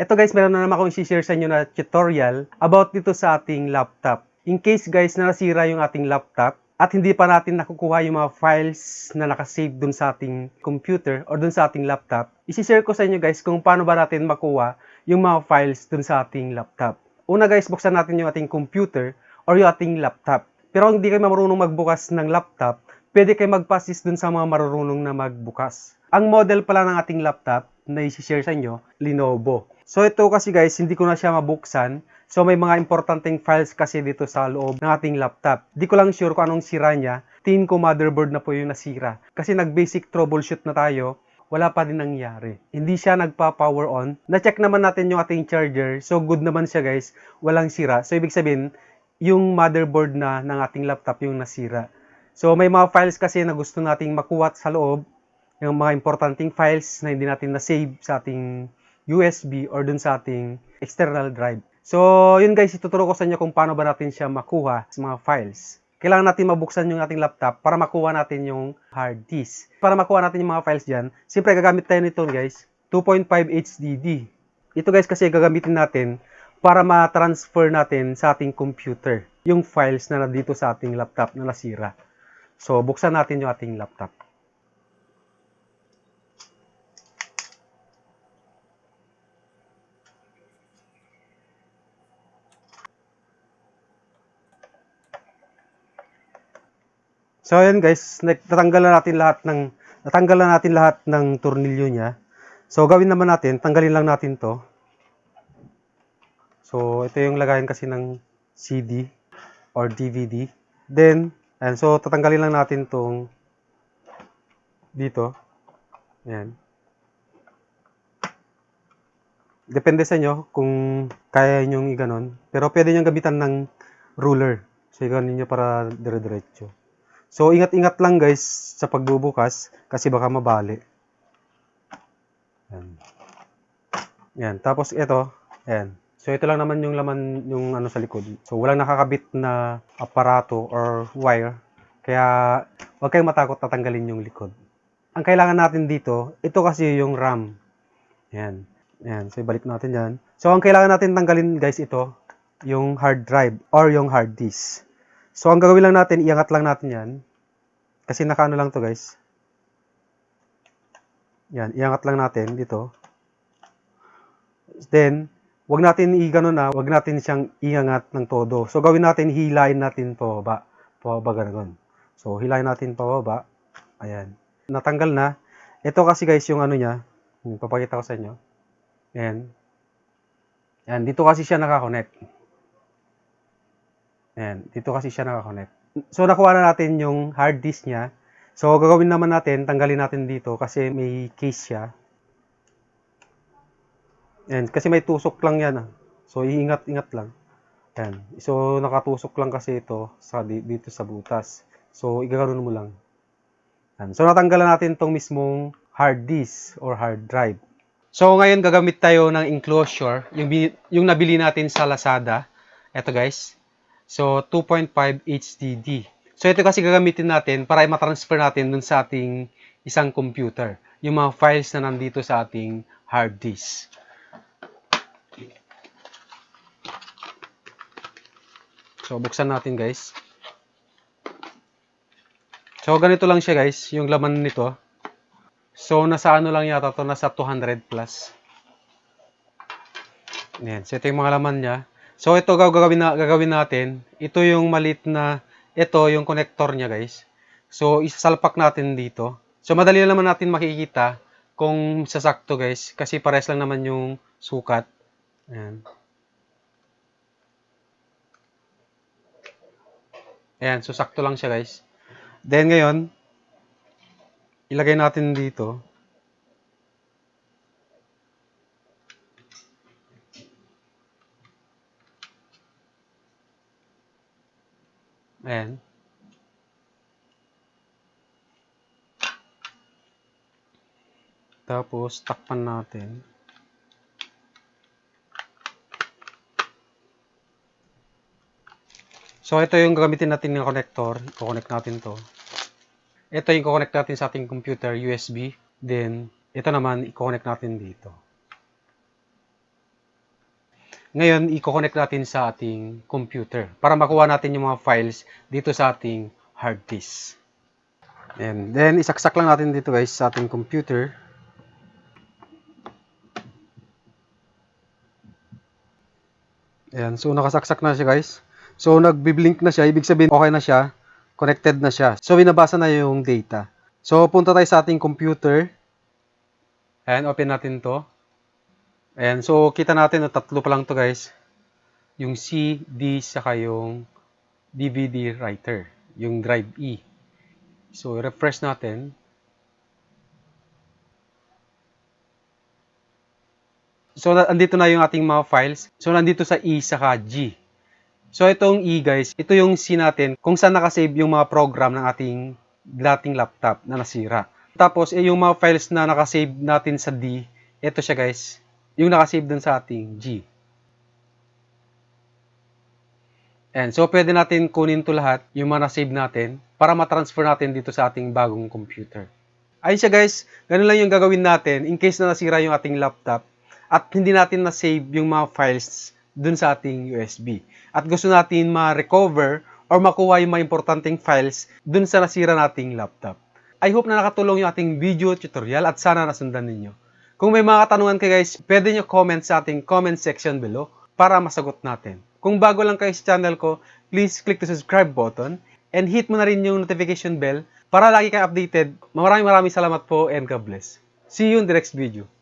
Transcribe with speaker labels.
Speaker 1: Ito guys, meron na naman akong i-share sa inyo na tutorial about dito sa ating laptop. In case guys na nasira yung ating laptop at hindi pa natin nakukuha yung mga files na nakasave dun sa ating computer or dun sa ating laptop, isi-share ko sa inyo guys kung paano ba natin makuha yung mga files dun sa ating laptop. Una guys, buksan natin yung ating computer or yung ating laptop. Pero kung hindi kayo marunong magbukas ng laptop, pwede kayo magpasis dun sa mga marunong na magbukas. Ang model pala ng ating laptop na i-share sa inyo, Lenovo. So ito kasi guys, hindi ko na siya mabuksan. So may mga importanteng files kasi dito sa loob ng ating laptop. Di ko lang sure kung anong sira niya. Tingin ko motherboard na po yung nasira. Kasi nag-basic troubleshoot na tayo, wala pa din nangyari. Hindi siya nagpa-power on. Na-check naman natin yung ating charger. So good naman siya guys. Walang sira. So ibig sabihin, yung motherboard na ng ating laptop yung nasira. So may mga files kasi na gusto nating makuha sa loob. Yung mga importanteng files na hindi natin na-save sa ating USB or dun sa ating external drive. So, yun guys, ituturo ko sa inyo kung paano ba natin siya makuha sa mga files. Kailangan natin mabuksan yung ating laptop para makuha natin yung hard disk. Para makuha natin yung mga files dyan, siyempre gagamit tayo nito guys, 2.5 HDD. Ito guys kasi gagamitin natin para ma-transfer natin sa ating computer yung files na nandito sa ating laptop na nasira. So, buksan natin yung ating laptop. So ayan guys, natanggal na natin lahat ng natanggal na natin lahat ng tornilyo niya. So gawin naman natin, tanggalin lang natin 'to. So ito yung lagayan kasi ng CD or DVD. Then, ayan, so tatanggalin lang natin 'tong dito. Ayan. Depende sa inyo kung kaya nyo i-ganon. Pero pwede nyo gamitan ng ruler. So, i-ganon nyo para dire-diretso. So, ingat-ingat lang guys sa pagbubukas kasi baka mabali. Yan. Yan. Tapos ito, yan. So, ito lang naman yung laman yung ano sa likod. So, walang nakakabit na aparato or wire. Kaya, huwag kayong matakot tatanggalin yung likod. Ang kailangan natin dito, ito kasi yung RAM. Yan. Yan. So, ibalik natin yan. So, ang kailangan natin tanggalin guys ito, yung hard drive or yung hard disk. So, ang gagawin lang natin, iangat lang natin yan. Kasi nakaano lang to guys. Yan, iangat lang natin dito. Then, wag natin i-gano na, wag natin siyang iangat ng todo. So, gawin natin, hilain natin pababa. Pababa ganun. So, hilain natin pababa. Ayan. Natanggal na. Ito kasi guys, yung ano niya. Yung Papakita ko sa inyo. Ayan. Ayan, dito kasi siya nakakonect. Ayan, dito kasi siya nakakonect. So, nakuha na natin yung hard disk niya. So, gagawin naman natin, tanggalin natin dito kasi may case siya. Ayan, kasi may tusok lang yan. Ah. So, iingat-ingat lang. Ayan. So, nakatusok lang kasi ito sa, di- dito sa butas. So, igaganon mo lang. Ayan. So, natanggalan natin tong mismong hard disk or hard drive. So, ngayon gagamit tayo ng enclosure, yung, yung nabili natin sa Lazada. Ito guys. So, 2.5 HDD. So, ito kasi gagamitin natin para matransfer natin dun sa ating isang computer. Yung mga files na nandito sa ating hard disk. So, buksan natin guys. So, ganito lang siya guys, yung laman nito. So, nasa ano lang yata to nasa 200 plus. Yan. So, ito yung mga laman niya. So, ito gagawin, na, gagawin natin. Ito yung malit na, ito yung connector niya guys. So, isasalpak natin dito. So, madali lang naman natin makikita kung sasakto guys. Kasi pares lang naman yung sukat. Ayan. Ayan, so sakto lang siya guys. Then ngayon, ilagay natin dito. Ayan. Tapos, takpan natin. So, ito yung gagamitin natin ng connector. I-connect natin to. Ito yung i-connect natin sa ating computer, USB. Then, ito naman, i-connect natin dito. Ngayon, i-connect natin sa ating computer para makuha natin yung mga files dito sa ating hard disk. And then, isaksak lang natin dito guys sa ating computer. Ayan, so nakasaksak na siya guys. So nagbi-blink na siya, ibig sabihin okay na siya, connected na siya. So binabasa na yung data. So punta tayo sa ating computer. Ayan, open natin to. Ayan, so kita natin na tatlo pa lang to guys. Yung C, D, saka yung DVD writer, yung drive E. So refresh natin. So, andito na yung ating mga files. So, nandito sa E saka G. So, itong E guys, ito yung C natin kung saan nakasave yung mga program ng ating dating laptop na nasira. Tapos, eh, yung mga files na nakasave natin sa D, ito siya guys, yung nakasave dun sa ating G. And so, pwede natin kunin to lahat, yung mga nasave natin, para matransfer natin dito sa ating bagong computer. Ayun siya guys, ganun lang yung gagawin natin in case na nasira yung ating laptop at hindi natin na-save yung mga files dun sa ating USB. At gusto natin ma-recover or makuha yung mga importanteng files dun sa nasira nating laptop. I hope na nakatulong yung ating video tutorial at sana nasundan ninyo. Kung may mga katanungan kayo guys, pwede nyo comment sa ating comment section below para masagot natin. Kung bago lang kayo sa channel ko, please click the subscribe button and hit mo na rin yung notification bell para lagi kayo updated. Maraming maraming salamat po and God bless. See you in the next video.